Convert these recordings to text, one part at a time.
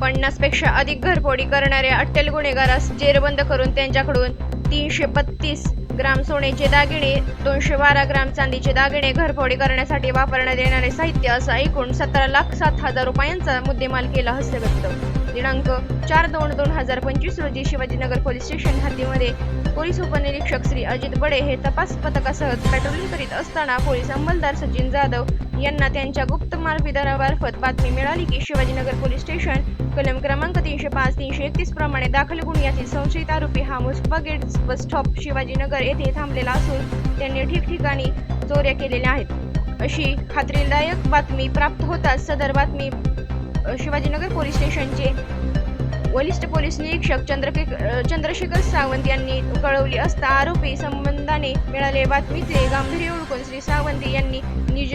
पन्नासपेक्षा अधिक घरफोडी करणाऱ्या अट्टेल गुन्हेगारास जेरबंद करून त्यांच्याकडून तीनशे बत्तीस ग्राम सोन्याचे दागिने दोनशे बारा ग्राम चांदीचे दागिने घरफोडी करण्यासाठी वापरण्यात येणारे साहित्य असा एकूण सतरा लाख सात हजार रुपयांचा मुद्देमाल केला हस्तव्यक्त दिनांक चार दोन दोन हजार पंचवीस रोजी शिवाजीनगर पोलीस स्टेशन हद्दीमध्ये पोलीस उपनिरीक्षक श्री अजित बडे हे तपास पथकासह पेट्रोलिंग करीत असताना पोलीस अंमलदार सचिन जाधव यांना त्यांच्या गुप्त मार्गदर्शनामार्फत बातमी मिळाली की शिवाजीनगर पोलीस स्टेशन कलम क्रमांक तीनशे पाच तीनशे एकतीस प्रमाणे दाखल गुन्ह्यातील संशयित आरोपी हा Musba gate bus stop Shivajinagar येथे थांबलेला असून त्यांनी ठिकठिकाणी चोऱ्या केलेल्या आहेत. अशी खात्रीदायक बातमी प्राप्त होताच सदर बातमी शिवाजीनगर पोलीस स्टेशनचे वरिष्ठ पोलीस निरीक्षक चंद्रके चंद्रशेखर सावंत यांनी कळवली असता आरोपी संबंधाने मिळाले बातमीचे गांभीर्य ओळखून श्री सावंत यांनी निज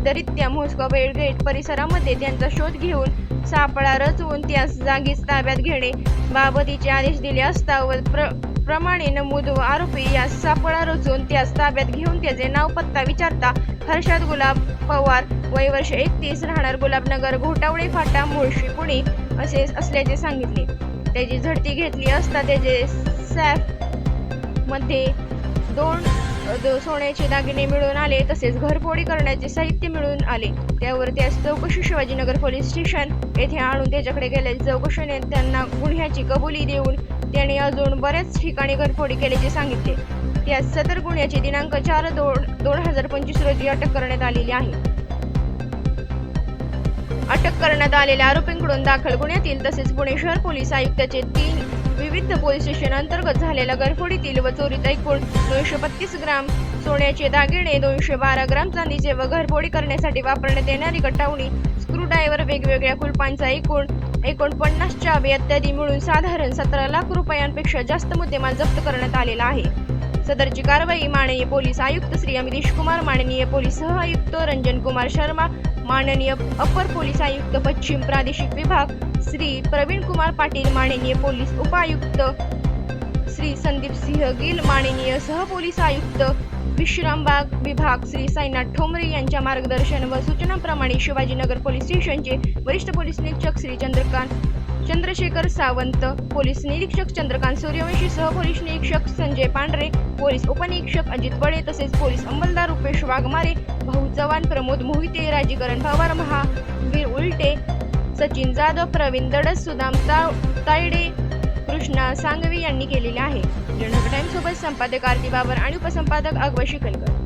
नियोजनबद्धरित्या मोस्को बेळगेट परिसरामध्ये त्यांचा शोध घेऊन सापळा रचवून त्यास जागीच ताब्यात घेणे. बाबतीचे आदेश दिले असता व प्र प्रमाणे नमूद व आरोपी यास सापळा रचून त्यास ताब्यात घेऊन त्याचे नाव पत्ता विचारता हर्षद गुलाब पवार वय वर्ष एकतीस राहणार गुलाबनगर घोटावळे फाटा मुळशी पुणे असे असल्याचे सांगितले. त्याची झडती घेतली असता त्याचे सॅफमध्ये दोन सोन्याचे दागिने मिळून आले तसेच घरफोडी करण्याचे साहित्य मिळून आले. त्यावर त्यास चौकशी शिवाजीनगर पोलीस स्टेशन येथे आणून त्याच्याकडे गेलेल्या चौकशीने त्यांना गुन्ह्याची कबुली देऊन त्याने अजून बऱ्याच ठिकाणी घरफोडी केल्याचे सांगितले. त्यास सदर गुन्ह्याची दिनांक चार दोन दोन हजार पंचवीस रोजी अटक करण्यात आलेली आहे. अटक करण्यात आलेल्या आरोपींकडून दाखल गुन्ह्यातील तसेच पुणे शहर पोलीस आयुक्ताचे तीन विविध पोलीस स्टेशन अंतर्गत झालेल्या घरफोडीतील व चोरीत एकूण दोनशे बत्तीस ग्राम सोन्याचे दागिने दोनशे बारा ग्राम चांदीचे व घरफोडी करण्यासाठी वापरण्यात येणारी कटावणी स्क्रूड्रायव्हर वेगवेगळ्या कुलपांचा एकूण एकोणपन्नास चावे इत्यादी मिळून साधारण सतरा लाख रुपयांपेक्षा जास्त मुद्देमाल जप्त करण्यात आलेला आहे. सदरची कारवाई माननीय पोलीस आयुक्त श्री अमितेश कुमार माननीय पोलीस सह आयुक्त रंजन कुमार शर्मा माननीय अपर पोलीस आयुक्त पश्चिम प्रादेशिक विभाग श्री प्रवीण कुमार पाटील माननीय पोलीस उपायुक्त श्री संदीप सिंह गिल माननीय सहपोलीस आयुक्त विश्रामबाग विभाग श्री साईनाथ ठोंबरे यांच्या मार्गदर्शन व सूचनांप्रमाणे शिवाजीनगर पोलीस स्टेशनचे वरिष्ठ पोलीस निरीक्षक श्री चंद्रकांत चंद्रशेखर सावंत पोलीस निरीक्षक चंद्रकांत सूर्यवंशी सह पोलीस निरीक्षक संजय पांढरे पोलीस उपनिरीक्षक अजित बळे तसेच पोलीस अंमलदार रुपेश वाघमारे भाऊ चव्हाण प्रमोद मोहिते राजीकरण पवार महावीर उलटे सचिन जाधव प्रवीण दडस सुदाम ता- तायडे कृष्णा सांगवी यांनी केलेले आहे. जनक टाइम सोबत संपादक आरती बाबर आणि उपसंपादक अगवा शिकलकर